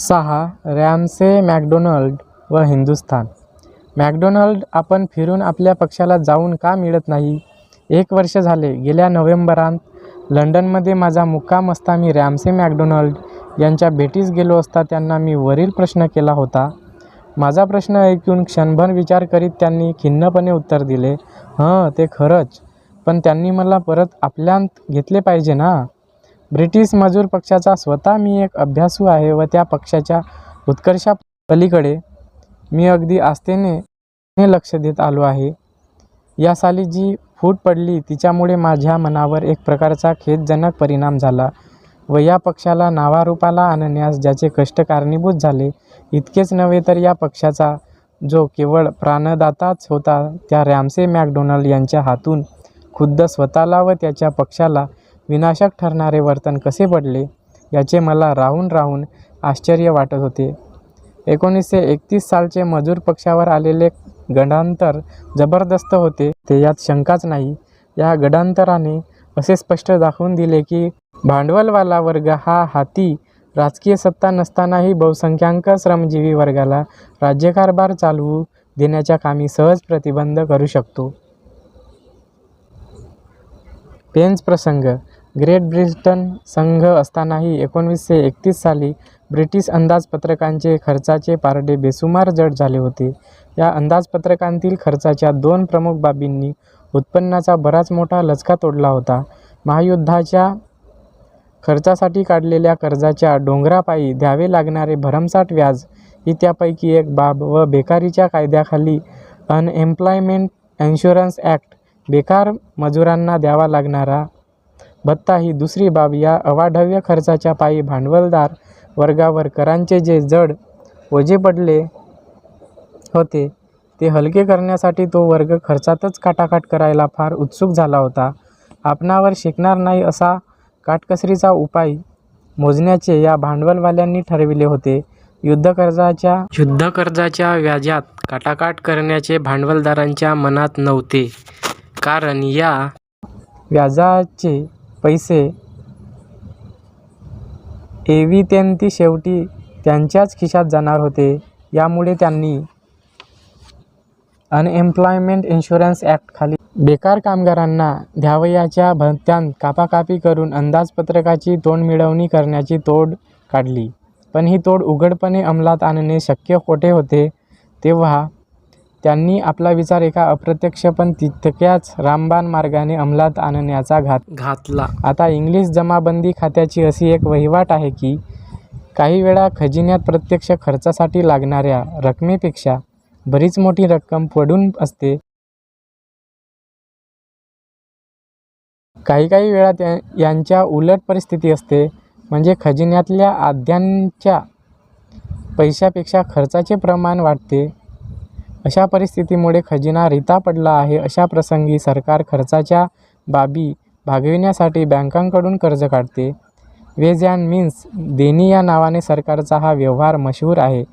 सहा Ramsay McDonald व Hindustan. McDonald आपण फिरून आपल्या पक्षाला जाऊन का मिळत नाही? एक वर्ष झाले गेल्या नोव्हेंबरांत लंडनमध्ये माझा मुक्काम असता मी रॅमसे मॅकडोनल्ड यांच्या भेटीस गेलो असता त्यांना मी वरील प्रश्न केला होता. माझा प्रश्न ऐकून क्षणभर विचार करीत त्यांनी खिन्नपणे उत्तर दिले हं ते खरंच. पण त्यांनी मला परत आपल्यात घेतले पाहिजे ना? ब्रिटिश मजूर पक्षाचा स्वतः मी एक अभ्यासू आहे व त्या पक्षाच्या उत्कर्षा पलीकडे मी अगदी आस्थेने लक्ष देत आलो आहे. या साली जी फूट पडली तिच्यामुळे माझ्या मनावर एक प्रकारचा खेदजनक परिणाम झाला व या पक्षाला नावारूपाला आणण्यास ज्याचे कष्ट कारणीभूत झाले इतकेच नव्हे तर या पक्षाचा जो केवळ प्राणदाताच होता त्या रॅमसे मॅकडोनाल्ड यांच्या हातून खुद्द स्वतःला व त्याच्या पक्षाला विनाशक ठरणारे वर्तन कसे पडले याचे मला राहून राहून आश्चर्य वाटत होते. एकोणीसशे एकतीस सालचे मजूर पक्षावर आलेले गडांतर जबरदस्त होते ते यात शंकाच नाही. या गडांतराने असे स्पष्ट दाखवून दिले की भांडवलवाला वर्ग हा हाती राजकीय सत्ता नसतानाही बहुसंख्याक श्रमजीवी वर्गाला राज्यकारभार चालवू देण्याच्या कामी सहज प्रतिबंध करू शकतो. पेन्स प्रसंग ग्रेट ब्रिटन संघ असतानाही एकोणीसशे एकतीस साली ब्रिटिश अंदाजपत्रकांचे खर्चाचे पारडे बेसुमार जड झाले होते. या अंदाजपत्रकांतील खर्चाच्या दोन प्रमुख बाबींनी उत्पन्नाचा बराच मोठा लचका तोडला होता. महायुद्धाच्या खर्चासाठी काढलेल्या कर्जाच्या डोंगरापायी द्यावे लागणारे भरमसाठ व्याज ही त्यापैकी एक बाब व बेकारीच्या कायद्याखाली अनएम्प्लॉयमेंट इन्शुरन्स ॲक्ट बेकार मजुरांना द्यावा लागणारा भत्ता ही दुसरी बाब या अवाढव्य खर्चाच्या पायी भांडवलदार वर्गावर करांचे जे जड ओझे पडले होते ते हलके करण्यासाठी तो वर्ग खर्चातच काटाकाट करायला फार उत्सुक झाला होता. आपणावर शिकणार नाही असा काटकसरीचा उपाय मोजण्याचे या भांडवलवाल्यांनी ठरविले होते. युद्ध कर्जाच्या युद्ध कर्जाच्या व्याजात काटाकाट करण्याचे भांडवलदारांच्या मनात नव्हते. कारण या व्याजाचे पैसे. एवितेंती शेवटी त्यांच्याच खिशात जाणार होते. यामुळे त्यांनी अनएम्प्लॉयमेंट इन्शुरन्स ॲक्ट खाली बेकार कामगारांना द्यावयाच्या भत्त्यांत कापाकापी करून अंदाजपत्रकाची तोंडमिळवणी करण्याची तोड काढली. पण ही तोड उघडपणे अंमलात आणणे शक्य कोठे होते. तेव्हा त्यांनी आपला विचार एका अप्रत्यक्ष पण तितक्याच रामबाण मार्गाने अंमलात आणण्याचा घात घातला. आता इंग्लिश जमाबंदी खात्याची अशी एक वहिवाट आहे की काही वेळा खजिन्यात प्रत्यक्ष खर्चासाठी लागणाऱ्या रकमेपेक्षा बरीच मोठी रक्कम पडून असते. काही काही वेळा त्या यांच्या उलट परिस्थिती असते म्हणजे खजिन्यातल्या आद्यांच्या पैशापेक्षा खर्चाचे प्रमाण वाढते. अशा परिस्थितीमुळे खजिना रिता पडला आहे. अशा प्रसंगी सरकार खर्चाच्या बाबी भागविण्यासाठी बँकांकडून कर्ज काढते. वेज अँड मीन्स देणी या नावाने सरकारचा हा व्यवहार मशहूर आहे.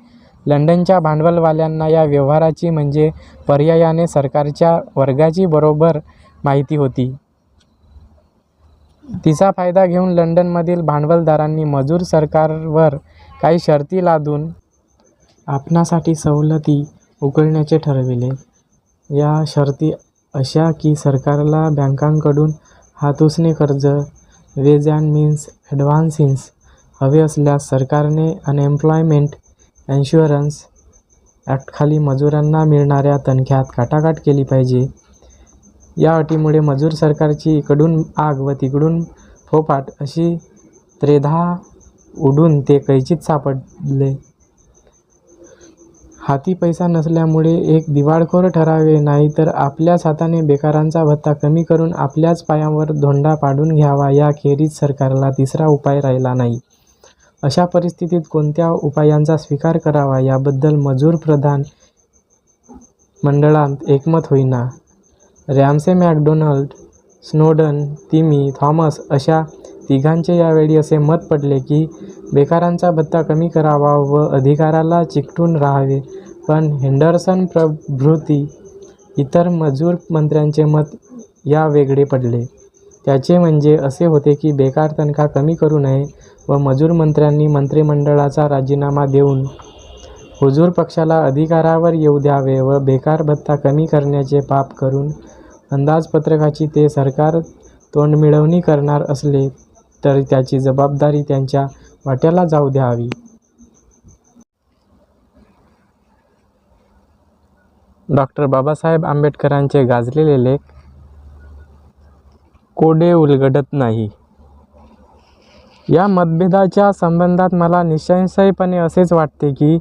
लंडनच्या भांडवलवाल्यांना या व्यवहाराची म्हणजे पर्यायाने सरकारच्या वर्गाची बरोबर माहिती होती. तिचा फायदा घेऊन लंडनमधील भांडवलदारांनी मजूर सरकारवर काही शर्ती लादून आपणासाठी सवलती उकळण्याचे ठरविले. या शर्ती अशा की सरकारला बँकांकडून हातूसने कर्ज वेज अँड मीन्स ॲडव्हान्सिन्स हवे असल्यास सरकारने अनएम्प्लॉयमेंट इन्शुरन्स ॲक्टखाली मजुरांना मिळणाऱ्या तनख्यात काटाकाट केली पाहिजे. या अटीमुळे मजूर सरकारची इकडून आग व तिकडून फोफाट अशी त्रेधा उडून ते कैचित सापडले. हाती पैसा नसल्यामुळे एक दिवाळखोर ठरावे नाही तर आपल्याच हाताने बेकारांचा भत्ता कमी करून आपल्याच पायावर धोंडा पाडून घ्यावा याखेरीज सरकारला तिसरा उपाय राहिला नाही. अशा परिस्थितीत कोणत्या उपायांचा स्वीकार करावा याबद्दल मजूर प्रधान मंडळात एकमत होईना. Ramsay MacDonald Snowden Jimmy Thomas अशा तिघांचे यावेळी असे मत पडले की बेकारांचा भत्ता कमी करावा व अधिकाराला चिकटून राहावे. पण हेंडरसन प्रभृती इतर मजूर मंत्र्यांचे मत या वेगळे पडले. त्याचे म्हणजे असे होते की बेकार तनखा कमी करू नये व मजूर मंत्र्यांनी मंत्रिमंडळाचा राजीनामा देऊन हुजूर पक्षाला अधिकारावर येऊ द्यावे व बेकार भत्ता कमी करण्याचे पाप करून अंदाजपत्रकाची ते सरकार तोंडमिळवणी करणार असले तर त्याची जबाबदारी त्यांच्या वाट्याला जाऊ द्यावी. डॉक्टर बाबासाहेब आंबेडकरांचे गाजलेले लेख कोडे उलगडत नाही. या मतभेदाच्या संबंधात मला निशंशयपणे असेच वाटते की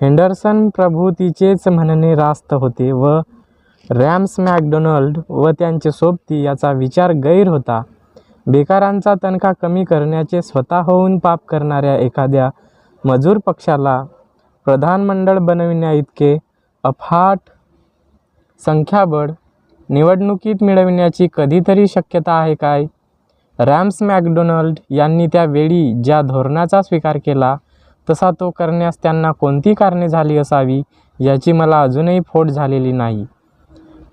हेंडरसन प्रभूतीचेच म्हणणे रास्त होते व रॅम्स मॅकडोनल्ड व त्यांचे सोबती याचा विचार गैर होता. बेकारांचा तनखा कमी करण्याचे स्वतःहून पाप करणाऱ्या एखाद्या मजूर पक्षाला प्रधानमंडळ बनविण्याइतके अफाट संख्याबळ निवडणुकीत मिळविण्याची कधीतरी शक्यता आहे काय? रॅम्स मॅकडोनल्ड यांनी त्यावेळी ज्या धोरणाचा स्वीकार केला तसा तो करण्यास त्यांना कोणती कारणे झाली असावी याची मला अजूनही फोड झालेली नाही.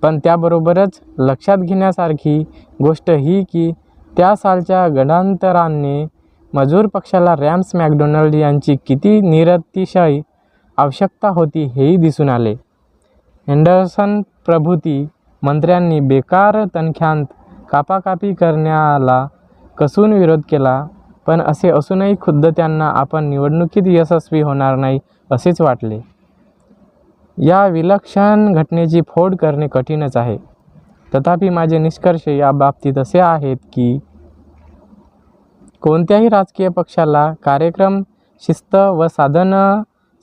पण त्याबरोबरच लक्षात घेण्यासारखी गोष्ट ही की त्या सालच्या गडांतराने मजूर पक्षाला रॅम्स मॅकडोनाल्ड यांची किती निरतिशय आवश्यकता होती हेही दिसून आले. हेंडरसन प्रभूती मंत्र्यांनी बेकार तनख्यांत कापाकापी करण्याला कसून विरोध केला पण असे असूनही खुद्द त्यांना आपण निवडणुकीत यशस्वी होणार नाही असेच वाटले. या विलक्षण घटनेची फोड करणे कठीणच आहे. तथापि माझे निष्कर्ष या बाबतीत असे आहेत की कोणत्याही राजकीय पक्षाला कार्यक्रम शिस्त व साधन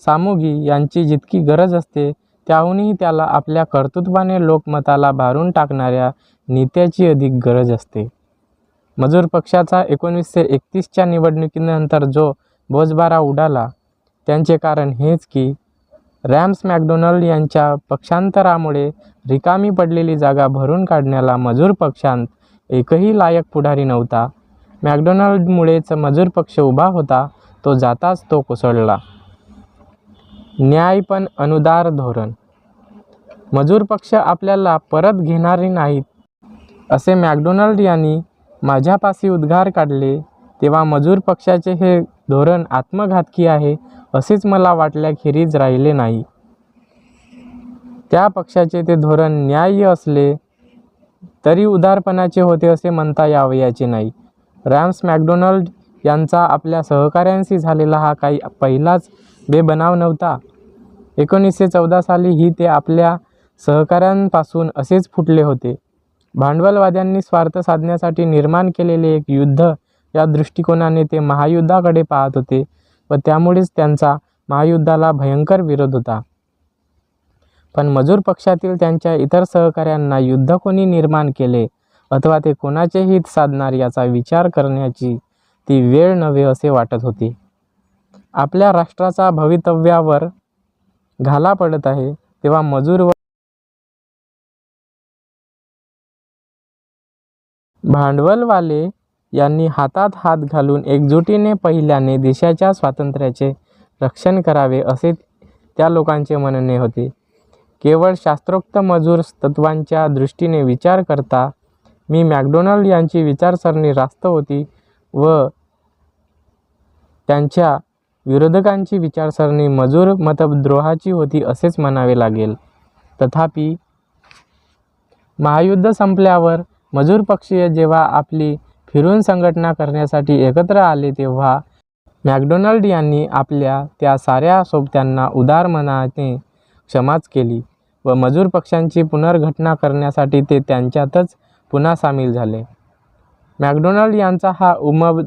सामुगी यांची जितकी गरज असते त्याहूनही त्याला आपल्या कर्तृत्वाने लोकमताला भारून टाकणाऱ्या नेत्याची अधिक गरज असते. मजूर पक्षाचा एकोणीसशे एकतीसच्या निवडणुकीनंतर जो बोजबारा उडाला त्यांचे कारण हेच की रॅम्स मॅकडोनल्ड यांच्या पक्षांतरामुळे रिकामी पडलेली जागा भरून काढण्याला मजूर पक्षांत एकही लायक पुढारी नव्हता. मॅकडोनाल्डमुळेच मजूर पक्ष उभा होता तो जाताच तो कोसळला. न्याय पण अनुदार धोरण. मजूर पक्ष आपल्याला परत घेणारे नाहीत असे मॅकडोनाल्ड यांनी माझ्यापाशी उद्गार काढले तेव्हा मजूर पक्षाचे हे धोरण आत्मघातकी आहे असेच मला वाटल्याखेरीज राहिले नाही. त्या पक्षाचे ते धोरण न्याय्य असले तरी उदारपणाचे होते असे म्हणता यावयाचे नाही. रॅम्स मॅकडोनाल्ड यांचा आपल्या सहकाऱ्यांशी झालेला हा काही पहिलाच बेबनाव नव्हता. एकोणीसशे चौदा साली ही ते आपल्या सहकाऱ्यांपासून असेच फुटले होते. भांडवलवाद्यांनी स्वार्थ साधण्यासाठी निर्माण केलेले एक युद्ध या दृष्टिकोनाने ते महायुद्धाकडे पाहत होते. व त्यामुळेच त्यांचा महायुद्धाला भयंकर विरोध होता. पण मजूर पक्षातील त्यांच्या इतर सहकाऱ्यांना युद्ध कोणी निर्माण केले अथवा ते कोणाचे हित साधणार याचा विचार करण्याची ती वेळ नव्हे असे वाटत होती. आपल्या राष्ट्राचा भवितव्यावर घाला पडत आहे तेव्हा मजूर व भांडवलवाले यांनी हातात हात घालून एकजुटीने पहिल्याने देशाच्या स्वातंत्र्याचे रक्षण करावे असे त्या लोकांचे म्हणणे होते. केवळ शास्त्रोक्त मजूर तत्वांच्या दृष्टीने विचार करता मी मॅकडोनाल्ड यांची विचारसरणी रास्त होती व त्यांच्या विरोधकांची विचारसरणी मजूर मतद्रोहाची होती असेच म्हणावे लागेल. तथापि महायुद्ध संपल्यावर मजूर पक्षीय जेव्हा आपली फिरून संघटना करण्यासाठी एकत्र आले तेव्हा मॅकडोनाल्ड यांनी आपल्या त्या साऱ्या सोबत्यांना उदार मनाने क्षमाच केली व मजूर पक्षांची पुनर्घटना करण्यासाठी ते त्यांच्यातच पुन्हा सामील झाले. मॅकडोनाल्ड यांचा हा उमब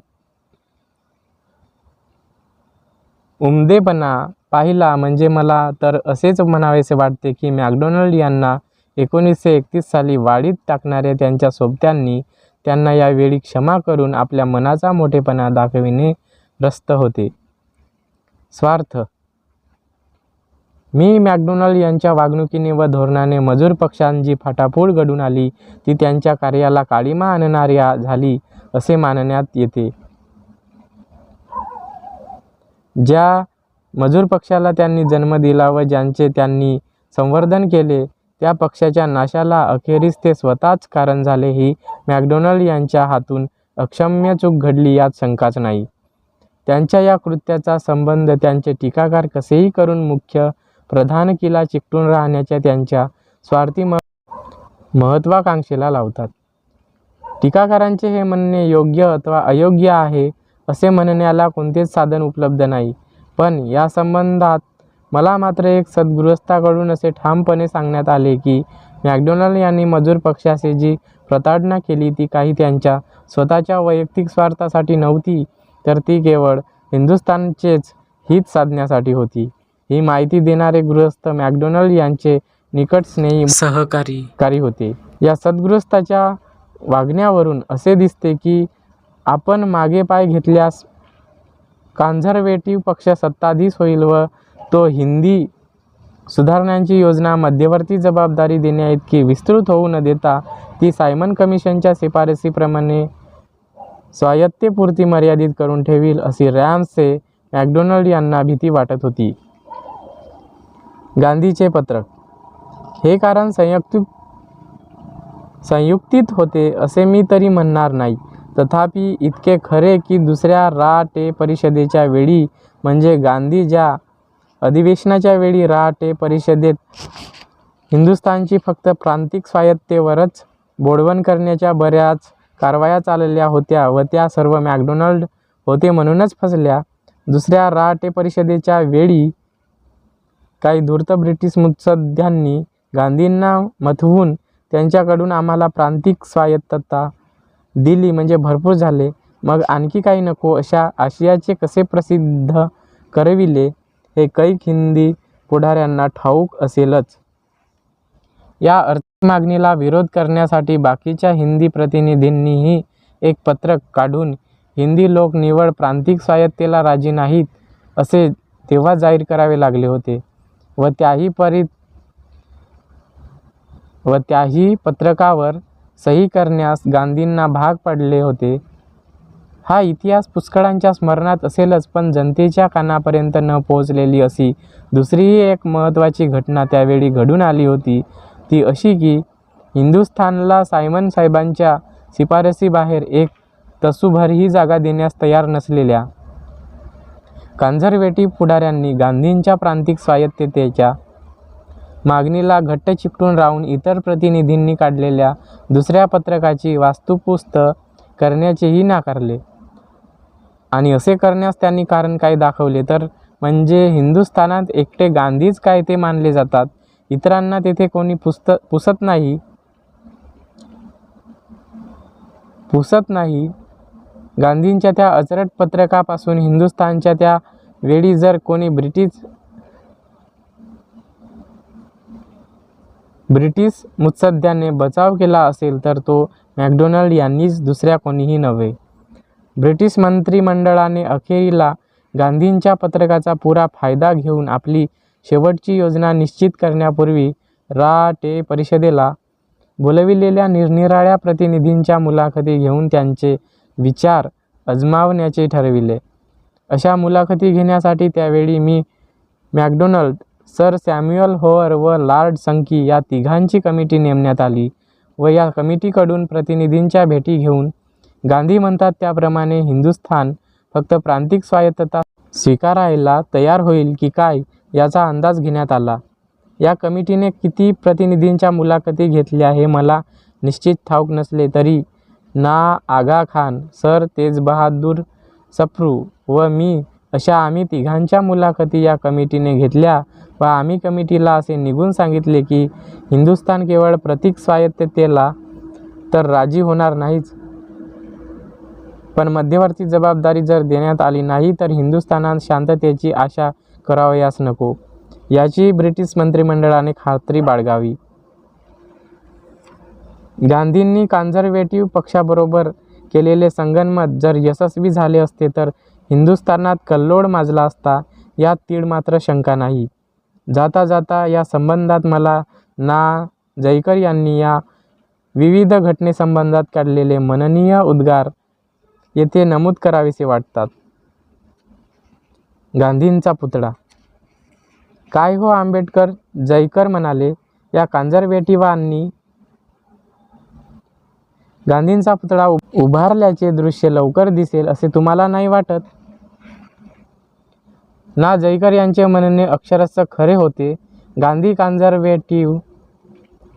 उमदेपणा पाहिला म्हणजे मला तर असेच म्हणावेसे वाटते की मॅकडोनाल्ड यांना एकोणीसशे एकतीस साली वाढीत टाकणाऱ्या त्यांच्या सोबत्यांनी त्यांना यावेळी क्षमा करून आपल्या मनाचा मोठेपणा दाखविणे रस्त होते. स्वार्थ. मी मॅकडोनल्ड यांच्या वागणुकीने व धोरणाने मजूर पक्षांची फाटाफूट घडून आली ती त्यांच्या कार्याला काळीमा आणणाऱ्या झाली असे मानण्यात येते. ज्या मजूर पक्षाला त्यांनी जन्म दिला व ज्यांचे त्यांनी संवर्धन केले त्या पक्षाच्या नाशाला अखेरीस ते स्वतःच कारण झाले ही मॅकडोनल्ड यांच्या हातून अक्षम्य चूक घडली यात शंकाच नाही. त्यांच्या या कृत्याचा संबंध त्यांचे टीकाकार कसेही करून मुख्य प्रधान किला चिकटून राहण्याच्या त्यांच्या स्वार्थी म महत्त्वाकांक्षेला लावतात. टीकाकारांचे हे म्हणणे योग्य अथवा अयोग्य आहे असे म्हणण्याला कोणतेच साधन उपलब्ध नाही. पण या संबंधात मला मात्र एक सद्गृहस्थाकडून असे ठामपणे सांगण्यात आले की मॅकडोनल्ड यांनी मजूर पक्षाची जी प्रताडणा केली ती काही त्यांच्या स्वतःच्या वैयक्तिक स्वार्थासाठी नव्हती तर ती केवळ हिंदुस्थानचेच हित साधण्यासाठी होती. ही माहिती देणारे गृहस्थ मॅकडोनल्ड यांचे निकट स्नेही सहकारी. कारी होते. या सद्गृहस्थाच्या वागण्यावरून असे दिसते की आपण मागे पाय घेतल्यास कॉन्झर्वेटिव्ह पक्ष सत्ताधीश होईल व तो हिंदी सुधारणांची योजना मध्यवर्ती जबाबदारी देण्याइतकी विस्तृत होऊ न देता ती सायमन कमिशनच्या शिफारसीप्रमाणे स्वायत्तेपुरती मर्यादित करून ठेवील अशी रॅम्सचे मॅकडोनल्ड यांना भीती वाटत होती. गांधीचे पत्रक हे कारण संयुक्त संयुक्तित होते असे मी तरी म्हणणार नाही. तथापि इतके खरे की दुसऱ्या रा टे परिषदेच्या वेळी म्हणजे गांधी ज्या अधिवेशनाच्या वेळी रहाटे परिषदेत. हिंदुस्थानची फक्त प्रांतिक स्वायत्तेवरच बोडवण करण्याच्या बऱ्याच कारवाया चालल्या होत्या व त्या सर्व मॅकडोनाल्ड होते म्हणूनच फसल्या. दुसऱ्या राटे परिषदेच्या वेळी काही धूर्त ब्रिटिश मुत्सद्यांनी गांधींना मथवून त्यांच्याकडून आम्हाला प्रांतिक स्वायत्तता दिली म्हणजे भरपूर झाले. मग आणखी काही नको अशा आशियाचे कसे प्रसिद्ध करविले? हे कैक हिंदी पुढाऱ्यांना ठाऊक असेलच. या अर्थमागणीला विरोध करण्यासाठी बाकीच्या हिंदी प्रतिनिधींनीही एक पत्रक काढून हिंदी लोक निवड प्रांतिक स्वायत्तेला राजी नाहीत असे तेव्हा जाहीर करावे लागले होते व त्याही परी व त्याही पत्रकावर सही करण्यास गांधींना भाग पडले होते. हा इतिहास पुष्कळांच्या स्मरणात असेलच पण जनतेच्या कानापर्यंत न पोहोचलेली अशी दुसरीही एक महत्त्वाची घटना त्यावेळी घडून आली होती. ती अशी की हिंदुस्थानला सायमन साहेबांच्या शिफारसीबाहेर एक तसूभरही जागा देण्यास तयार नसलेल्या कन्झर्वेटिव्ह पुढाऱ्यांनी गांधींच्या प्रांतिक स्वायत्ततेच्या मागणीला घट्ट चिकटून राहून इतर प्रतिनिधींनी काढलेल्या दुसऱ्या पत्रकाची वास्तुपुस्त करण्याचेही नाकारले. आणि असे करण्यास त्यांनी कारण काय दाखवले? तर म्हणजे हिंदुस्थानात एकटे गांधीच काय ते मानले जातात? इतरांना तेथे कोणी पुस्त पुसत नाही? पुसत नाही? गांधींच्या त्या अचरट पत्रकापासून हिंदुस्थानच्या त्या वेळी जर कोणी ब्रिटिश ब्रिटिश मुत्सद्याने बचाव केला असेल तर तो मॅकडोनाल्ड यांनीच दुसऱ्या कोणीही नव्हे. ब्रिटिश मंत्रिमंडळाने अखेरीला गांधींच्या पत्रकाचा पुरा फायदा घेऊन आपली शेवटची योजना निश्चित करण्यापूर्वी रा टे परिषदेला बोलविलेल्या निरनिराळ्या प्रतिनिधींच्या मुलाखती घेऊन त्यांचे विचार अजमावण्याचे ठरविले. अशा मुलाखती घेण्यासाठी त्यावेळी मी मॅकडोनल्ड सर सॅम्युअल होअर व लार्ड संकी या तिघांची कमिटी नेमण्यात आली व या कमिटीकडून प्रतिनिधींच्या भेटी घेऊन गांधी म्हणतात त्याप्रमाणे हिंदुस्थान फक्त प्रांतिक स्वायत्तता स्वीकारायला तयार होईल की काय याचा अंदाज घेण्यात आला. या कमिटीने किती प्रतिनिधींच्या मुलाखती घेतल्या हे मला निश्चित ठाऊक नसले तरी ना आगा खान सर तेज बहादूर सप्रू व मी अशा आम्ही तिघांच्या मुलाखती या कमिटीने घेतल्या व आम्ही कमिटीला असे निघून सांगितले की हिंदुस्थान केवळ प्रतीक स्वायत्ततेला तर राजी होणार नाहीच. पण मध्यवर्ती जबाबदारी जर देण्यात आली नाही तर हिंदुस्थानात शांततेची आशा करावयास नको. याची ब्रिटिश मंत्रिमंडळाने खात्री बाळगावी. गांधींनी कॉन्झर्वेटिव्ह पक्षाबरोबर केलेले संगनमत जर यशस्वी झाले असते तर हिंदुस्थानात कल्लोळ माजला असता यात तीळ मात्र शंका नाही. जाता जाता या संबंधात मला ना जयकर यांनी या विविध घटनेसंबंधात काढलेले मननीय उद्गार येथे नमूद करावेसे वाटतात. गांधींचा पुतळा. काय हो आंबेडकर? जयकर म्हणाले या कॉन्झर्वेटिव्हांनी गांधींचा पुतळा उभारल्याचे दृश्य लवकर दिसेल असे तुम्हाला नाही वाटत? ना जयकर यांचे म्हणणे अक्षरशः खरे होते. गांधी कॉन्झर्वेटिव्ह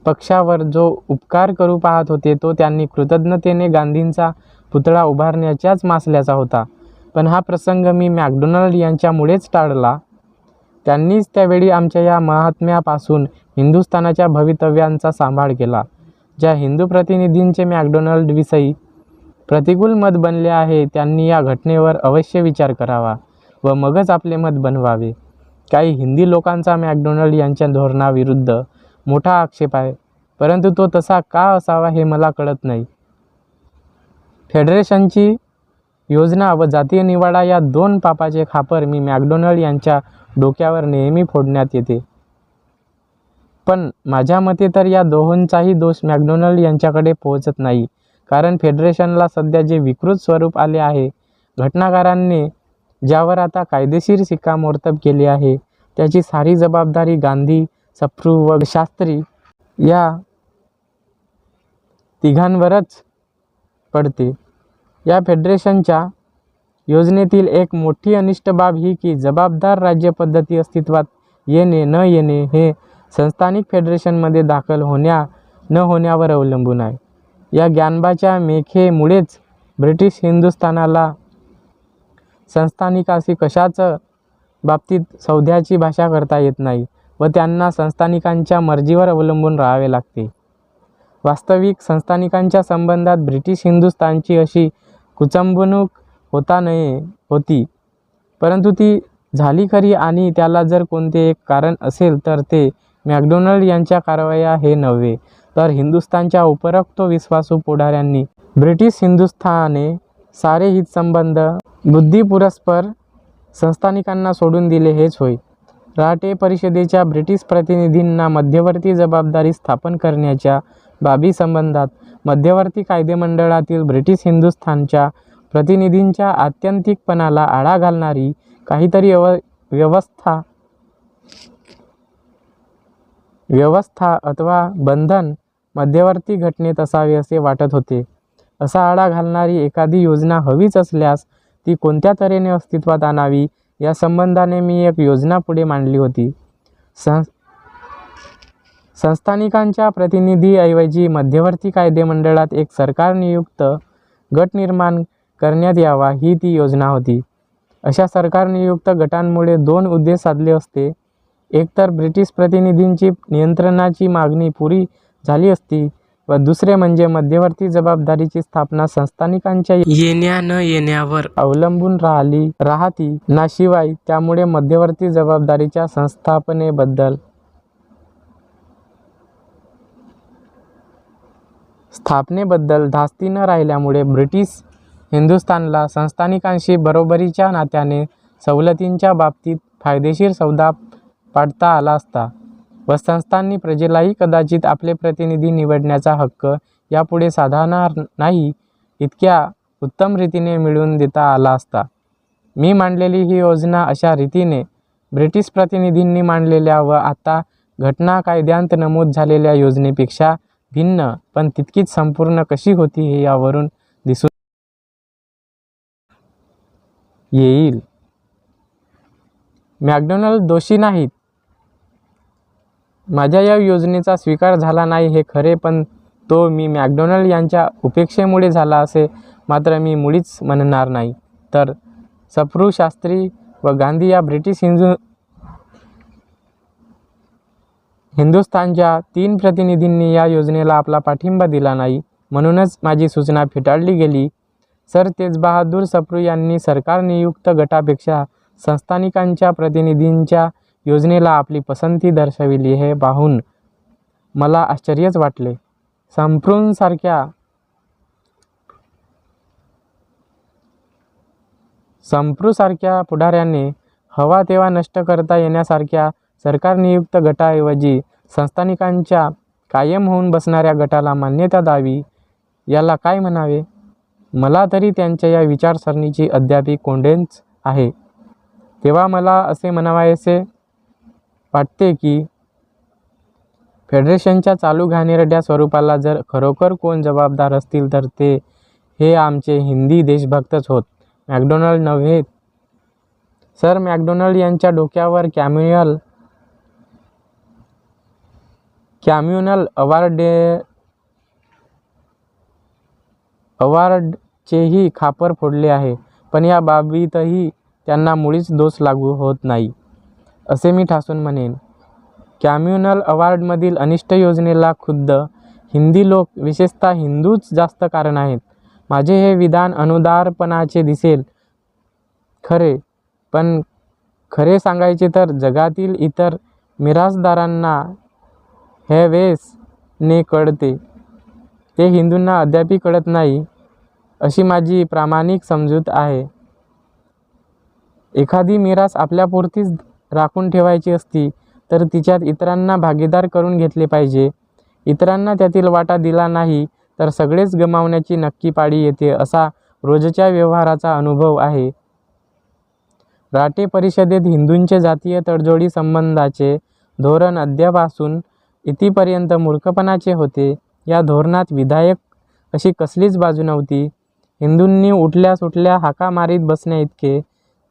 पक्षावर जो उपकार करू पाहत होते तो त्यांनी कृतज्ञतेने गांधींचा पुतळा उभारण्याच्याच मासल्याचा होता. पण हा प्रसंग मी मॅकडोनाल्ड यांच्यामुळेच टाळला. त्यांनीच त्यावेळी आमच्या या महात्म्यापासून हिंदुस्थानाच्या भवितव्यांचा सांभाळ केला. ज्या हिंदू प्रतिनिधींचे मॅकडोनाल्डविषयी प्रतिकूल मत बनले आहे त्यांनी या घटनेवर अवश्य विचार करावा व मगच आपले मत बनवावे. काही हिंदी लोकांचा मॅकडोनाल्ड यांच्या धोरणाविरुद्ध मोठा आक्षेप आहे परंतु तो तसा का असावा हे मला कळत नाही. फेडरेशनची योजना व जातीय निवाडा या दोन पापाचे खापर मी मॅकडोनाल्ड यांच्या डोक्यावर नेहमी फोडण्यात येते. पण माझ्या मते तर या दोहोंचाही दोष मॅकडोनाल्ड यांच्याकडे पोहोचत नाही कारण फेडरेशनला सध्या जे विकृत स्वरूप आले आहे घटनाकारांनी ज्यावर आता कायदेशीर शिक्कामोर्तब केले आहे त्याची सारी जबाबदारी गांधी सप्रू व शास्त्री या तिघांवरच पडते. या फेडरेशनच्या योजनेतील एक मोठी अनिष्ट बाब ही की जबाबदार राज्यपद्धती अस्तित्वात येणे न येणे हे संस्थानिक फेडरेशनमध्ये दाखल होण्या न होण्यावर अवलंबून आहे. या ज्ञानबाच्या मेखेमुळेच ब्रिटिश हिंदुस्थानाला संस्थानिकाशी कशाच बाबतीत सौद्याची भाषा करता येत नाही व त्यांना संस्थानिकांच्या मर्जीवर अवलंबून राहावे लागते. वास्तविक संस्थानिकांच्या संबंधात ब्रिटिश हिंदुस्थानची अशी कुचंबणूक होता नये होती. परंतु ती झाली खरी आणि त्याला जर कोणते एक कारण असेल तर ते मॅकडोनल्ड यांच्या कारवाया हे नव्हे. तर हिंदुस्थानच्या उपरोक्त विश्वासू पुढाऱ्यांनी ब्रिटिश हिंदुस्थाने सारे हितसंबंध बुद्धिपुरस्पर संस्थानिकांना सोडून दिले हेच होय. रहाटे परिषदेच्या ब्रिटिश प्रतिनिधींना मध्यवर्ती जबाबदारी स्थापन करण्याच्या बाबीसंबंधात मध्यवर्ती कायदेमंडळातील ब्रिटिश हिंदुस्थानच्या प्रतिनिधींच्या आत्यंतिकपणाला आळा घालणारी काहीतरी व्यव व्यवस्था व्यवस्था अथवा बंधन मध्यवर्ती घटनेत असावे असे वाटत होते. असा आळा घालणारी एखादी योजना हवीच असल्यास ती कोणत्या तऱ्हेने अस्तित्वात आणावी? या संबंधाने मी एक योजना पुढे मांडली होती. सं संस्थानिकांच्या प्रतिनिधीऐवजी मध्यवर्ती कायदेमंडळात एक सरकारनियुक्त गट निर्माण करण्यात यावा ही ती योजना होती. अशा सरकारनियुक्त गटांमुळे दोन उद्देश साधले असते. एकतर ब्रिटिश प्रतिनिधींची नियंत्रणाची मागणी पुरी झाली असती. व दुसरे म्हणजे मध्यवर्ती जबाबदारीची स्थापना संस्थानिकांच्या येण्या न येण्यावर. अवलंबून राहिली राहती ना शिवाय त्यामुळे मध्यवर्ती जबाबदारीच्या संस्थापनेबद्दल स्थापनेबद्दल धास्ती न राहिल्यामुळे ब्रिटिश हिंदुस्थानला संस्थानिकांशी बरोबरीच्या नात्याने सवलतींच्या बाबतीत फायदेशीर सौदा पाडता आला असता. व संस्थांनी प्रजेलाही कदाचित आपले प्रतिनिधी निवडण्याचा हक्क यापुढे साधणार नाही इतक्या उत्तम रीतीने मिळवून देता आला असता. मी मांडलेली ही योजना अशा रीतीने ब्रिटिश प्रतिनिधींनी मांडलेल्या व आता घटना कायद्यांत नमूद झालेल्या योजनेपेक्षा भिन्न पण तितकीच संपूर्ण कशी होती हे यावरून दिसून येईल. मॅकडोनल्ड दोषी नाहीत. माझ्या या योजनेचा स्वीकार झाला नाही हे खरे पण तो मी मॅकडोनल्ड यांच्या उपेक्षेमुळे झाला असे मात्र मी मुळीच म्हणणार नाही. तर सप्रू शास्त्री व गांधी या ब्रिटिश हिंदू हिंदुस्थानच्या तीन प्रतिनिधींनी या योजनेला आपला पाठिंबा दिला नाही म्हणूनच माझी सूचना फेटाळली गेली. सर तेज बहादूर सप्रू यांनी सरकार नियुक्त गटापेक्षा संस्थानिकांच्या प्रतिनिधींच्या योजनेला आपली पसंती दर्शविली हे पाहून मला आश्चर्यच वाटले. संप्रूनसारख्या संप्रूसारख्या पुढाऱ्याने हवा तेव्हा नष्ट करता येण्यासारख्या सरकारनियुक्त गटाऐवजी संस्थानिकांच्या कायम होऊन बसणाऱ्या गटाला मान्यता द्यावी याला काय म्हणावे? मला तरी त्यांच्या या विचारसरणीची अद्यापी कोंडेच आहे. तेव्हा मला असे म्हणावायचे वाटते की फेडरेशनच्या चालू घाणेरड्या स्वरूपाला जर खरोखर कोण जबाबदार असतील तर ते हे आमचे हिंदी देशभक्तच होत. मॅकडोनल्ड नव्हे. सर मॅकडोनाल्ड यांच्या डोक्यावर कॅम्युनल कॅम्युनल अवॉर्ड अवॉर्डचेही खापर फोडले आहे. पण या बाबीतही त्यांना मुळीच दोष लागू होत नाही. असे मी ठासून म्हणेन. कॅम्युनल अवॉर्डमधील अनिष्ट योजनेला खुद्द हिंदी लोक विशेषतः हिंदूच जास्त कारण आहेत. माझे हे विधान अनुदारपणाचे दिसेल. खरे पण खरे सांगायचे तर जगातील इतर मिरासदारांना हे वेसने कळते. ते हिंदूंना अद्यापही कळत नाही अशी माझी प्रामाणिक समजूत आहे. एखादी मिरास आपल्यापुरतीच राखून ठेवायची असती तर तिच्यात इतरांना भागीदार करून घेतले पाहिजे. इतरांना त्यातील वाटा दिला नाही तर सगळेच गमावण्याची नक्की पाळी येते असा रोजच्या व्यवहाराचा अनुभव आहे. राटे परिषदेत हिंदूंचे जातीय तडजोडी संबंधाचे धोरण अद्यापासून इथपर्यंत मूर्खपणाचे होते. या धोरणात विधायक अशी कसलीच बाजू नव्हती. हिंदूंनी उठल्या सुटल्या हाका मारीत बसण्याइतके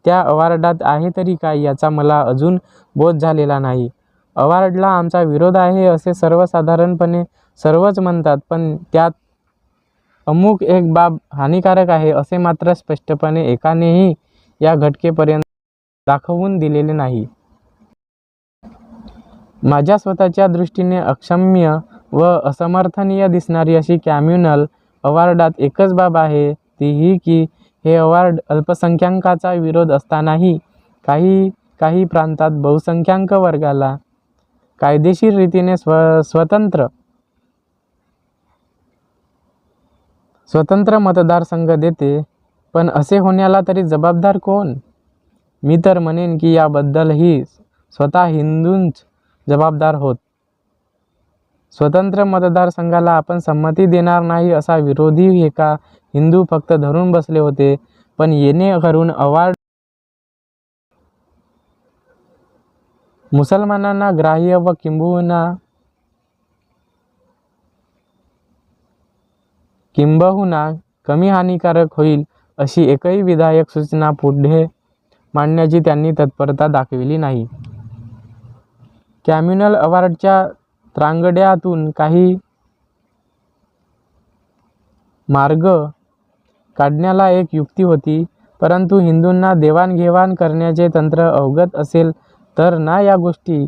त्या अवार्डात आहे तरी काय याचा मला अजून बोध झालेला नाही. अवार्डला आमचा विरोध आहे असे सर्वसाधारणपणे सर्वच म्हणतात पण त्यात अमुक एक बाब हानिकारक आहे असे मात्र स्पष्टपणे एकानेही या घटकेपर्यंत दाखवून दिलेले नाही. माझ्या स्वतःच्या दृष्टीने अक्षम्य व असमर्थनीय दिसणारी अशी कॅम्युनल अवॉर्डात एकच बाब आहे ती ही की हे अवॉर्ड अल्पसंख्याकाचा विरोध असतानाही काही काही प्रांतात बहुसंख्याक वर्गाला कायदेशीर रीतीने स्व स्वतंत्र स्वतंत्र मतदारसंघ देते. पण असे होण्याला तरी जबाबदार कोण? मी तर म्हणेन की याबद्दलही स्वतः हिंदूंच जबाबदार होत. स्वतंत्र मतदारसंघाला आपण संमती देणार नाही असा विरोधी एका हिंदू फक्त धरून बसले होते पण येणे करून अवार्ड मुसलमानांना ग्राह्य व किंबहुना किंबहुना कमी हानिकारक होईल अशी एकही विधायक सूचना पुढे मांडण्याची त्यांनी तत्परता दाखविली नाही. कॅम्युनल अवॉर्डच्या त्रांगड्यातून काही मार्ग काढण्याला एक युक्ती होती. परंतु हिंदूंना देवाणघेवाण करण्याचे तंत्र अवगत असेल तर ना या गोष्टी?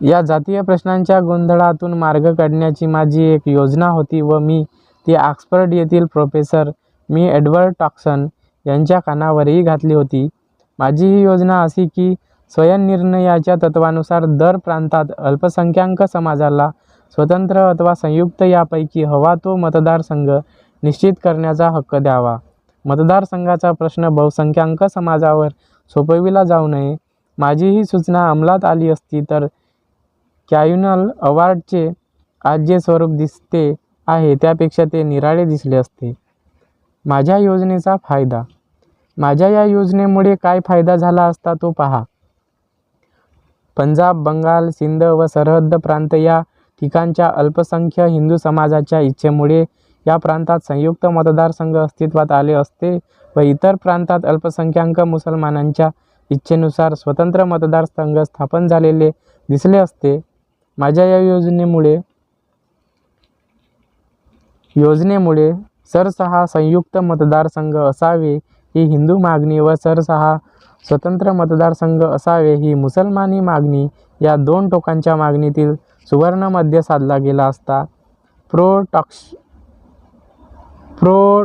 या जातीय प्रश्नांच्या गोंधळातून मार्ग काढण्याची माझी एक योजना होती व मी ती ऑक्सफर्ड येथील प्रोफेसर मी एडवर्ड टॉक्सन यांच्या कानावरही घातली होती. माझी ही योजना अशी की स्वयंनिर्णयाच्या तत्वानुसार दर प्रांतात अल्पसंख्याक समाजाला स्वतंत्र अथवा संयुक्त यापैकी हवा तो मतदारसंघ निश्चित करण्याचा हक्क द्यावा. मतदारसंघाचा प्रश्न बहुसंख्याक समाजावर सोपविला जाऊ नये. माझी ही सूचना अंमलात आली असती तर कॅयुनल अवॉर्डचे आज जे स्वरूप दिसते आहे त्यापेक्षा ते निराळे दिसले असते. माझ्या योजनेचा फायदा. माझ्या या योजनेमुळे काय फायदा झाला असता तो पहा. पंजाब बंगाल सिंध व सरहद्द प्रांत या ठिकाणच्या अल्पसंख्य हिंदू समाजाच्या इच्छेमुळे या प्रांतात संयुक्त मतदारसंघ अस्तित्वात आले असते व इतर प्रांतात अल्पसंख्याक मुसलमानांच्या इच्छेनुसार स्वतंत्र मतदारसंघ स्थापन झालेले दिसले असते. माझ्या या योजनेमुळे योजनेमुळे सरसहा संयुक्त मतदारसंघ असावे ही हिंदू मागणी व सरसहा स्वतंत्र मतदारसंघ असावे ही मुसलमानी मागणी या दोन टोकांच्या मागणीतील सुवर्णमध्ये साधला गेला असता. प्रो टॉक्स प्रो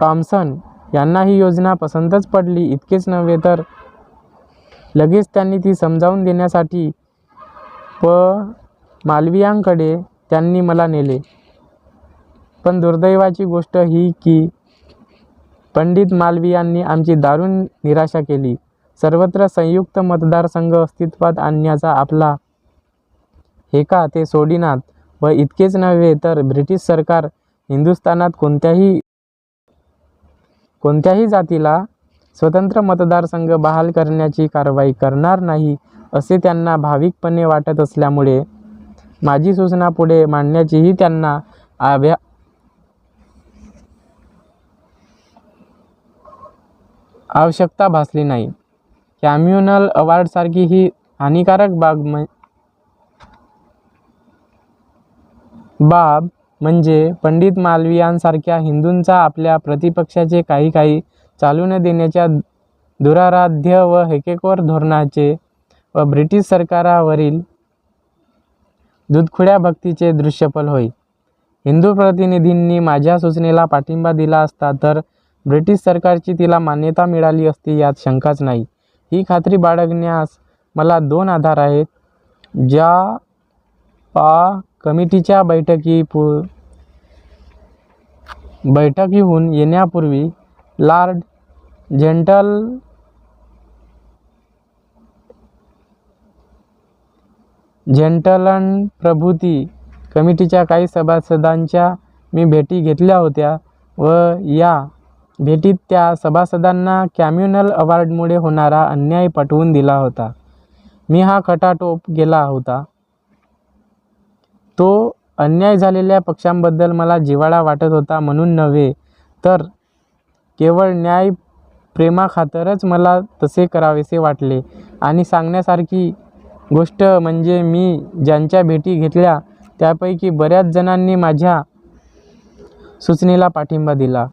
टॉम्सन यांना ही योजना पसंतच पडली. इतकेच नव्हे तर लगेच त्यांनी ती समजावून देण्यासाठी प मालवियांकडे त्यांनी मला नेले. पण दुर्दैवाची गोष्ट ही की पंडित मालवियांनी आमची दारुण निराशा केली. सर्वत्र संयुक्त मतदारसंघ अस्तित्वात आणण्याचा आपला हे का ते सोडिनात? व इतकेच नव्हे तर ब्रिटिश सरकार हिंदुस्थानात कोणत्याही कोणत्याही जातीला स्वतंत्र मतदारसंघ बहाल करण्याची कारवाई करणार नाही असे त्यांना भाविकपणे वाटत असल्यामुळे माझी सूचना पुढे मांडण्याचीही त्यांना आभ्या आवश्यकता भासली नाही. कॅम्युनल अवॉर्डसारखी ही हानिकारक बाब म बाब म्हणजे पंडित मालवीयांसारख्या हिंदूंचा आपल्या प्रतिपक्षाचे काही काही चालू न देण्याच्या दुराराध्य व हेकेकोर धोरणाचे व ब्रिटिश सरकारावरील दुधखुड्या भक्तीचे दृश्यफल होय. हिंदू प्रतिनिधींनी माझ्या सूचनेला पाठिंबा दिला असता तर ब्रिटिश सरकारची तिला मान्यता मिळाली असती यात शंकाच नाही. ही खात्री बाळगण्यास मला दोन आधार आहेत. ज्या पा कमिटीच्या बैठकी पु बैठकीहून येण्यापूर्वी लॉर्ड जेंटल जेंटलन प्रभूती कमिटीच्या काही सभासदांच्या मी भेटी घेतल्या होत्या व या भेटीत त्या सभासदांना कॅम्युनल अवॉर्डमुळे होणारा अन्याय पटवून दिला होता. मी हा खटाटोप गेला होता. तो अन्याय झालेल्या पक्षांबद्दल मला जिव्हाळा वाटत होता म्हणून नव्हे तर केवळ न्याय प्रेमाखातरच मला तसे करावेसे वाटले. आणि सांगण्यासारखी गोष्ट म्हणजे मी ज्यांच्या भेटी घेतल्या त्यापैकी बऱ्याच जणांनी माझ्या सूचनेला पाठिंबा दिला.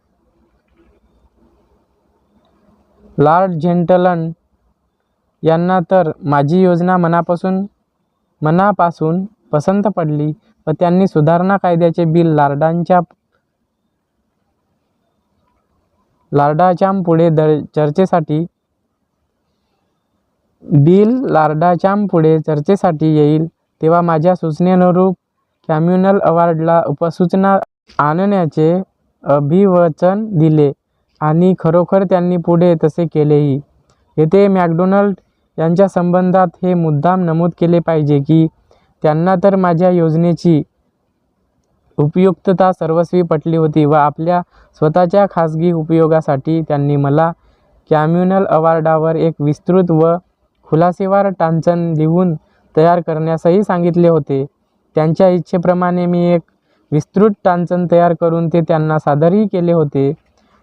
लॉर्ड जेंटलन यांना तर माझी योजना मनापासून मनापासून पसंत पडली व त्यांनी सुधारणा कायद्याचे बिल लार्डांच्या लॉर्डाच्या पुढे द चर्चेसाठी बिल लॉर्डाच्या पुढे चर्चेसाठी येईल तेव्हा माझ्या सूचनेनुरूप कॅम्युनल अवॉर्डला उपसूचना आणण्याचे अभिवचन दिले आणि खरोखर त्यांनी पुढे तसे केलेही. येथे मॅकडोनल्ड यांच्या संबंधात हे मुद्दाम नमूद केले पाहिजे की त्यांना तर माझ्या योजनेची उपयुक्तता सर्वस्वी पटली होती व आपल्या स्वतःच्या खाजगी उपयोगासाठी त्यांनी मला कॅम्युनल अवॉर्डावर एक विस्तृत व खुलासेवार टांचन लिहून तयार करण्यासही सांगितले होते. त्यांच्या इच्छेप्रमाणे मी एक विस्तृत टांचन तयार करून ते त्यांना सादरही केले होते.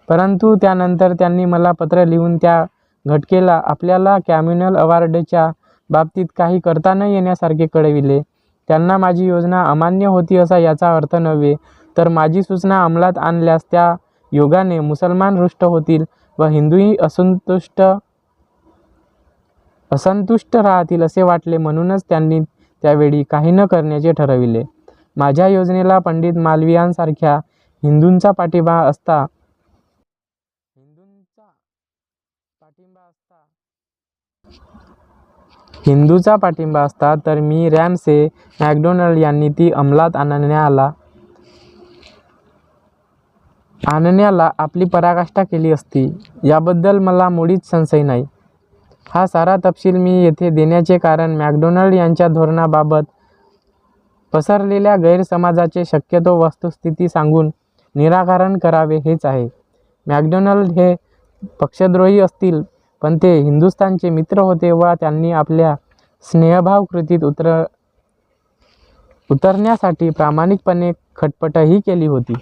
परंतु त्यानंतर त्यांनी मला पत्र लिहून त्या घटकेला आपल्याला कॅम्युनल अवॉर्डच्या बाबतीत काही करता न येण्यासारखे कळविले. त्यांना माझी योजना अमान्य होती असा याचा अर्थ नव्हे. तर माझी सूचना अंमलात आणल्यास त्या योगाने मुसलमान रुष्ट होतील व हिंदूही असंतुष्ट असंतुष्ट राहतील असे वाटले म्हणूनच त्यांनी त्यावेळी काही न करण्याचे ठरविले. माझ्या योजनेला पंडित मालवियांसारख्या हिंदूंचा पाठिंबा असता हिंदूंचा पाठिंबा असता हिंदूचा पाठिंबा असता तर मी रॅमसे मॅकडोनल्ड यांनी ती अंमलात आणण्याला आणण्याला आपली पराकाष्ठा केली असती. याबद्दल मला मुळीच संशय नाही. हा सारा तपशील मी येथे देण्याचे कारण मॅकडोनल्ड यांच्या धोरणाबाबत पसरलेल्या गैरसमाजाचे शक्यतो वस्तुस्थिती सांगून निराकरण करावे हेच आहे. मॅकडोनल्ड हे पक्षद्रोही असतील पण ते हिंदुस्थानचे मित्र होते व त्यांनी आपल्या स्नेहभाव कृतीत उतर उतरण्यासाठी प्रामाणिकपणे खटपटही केली होती.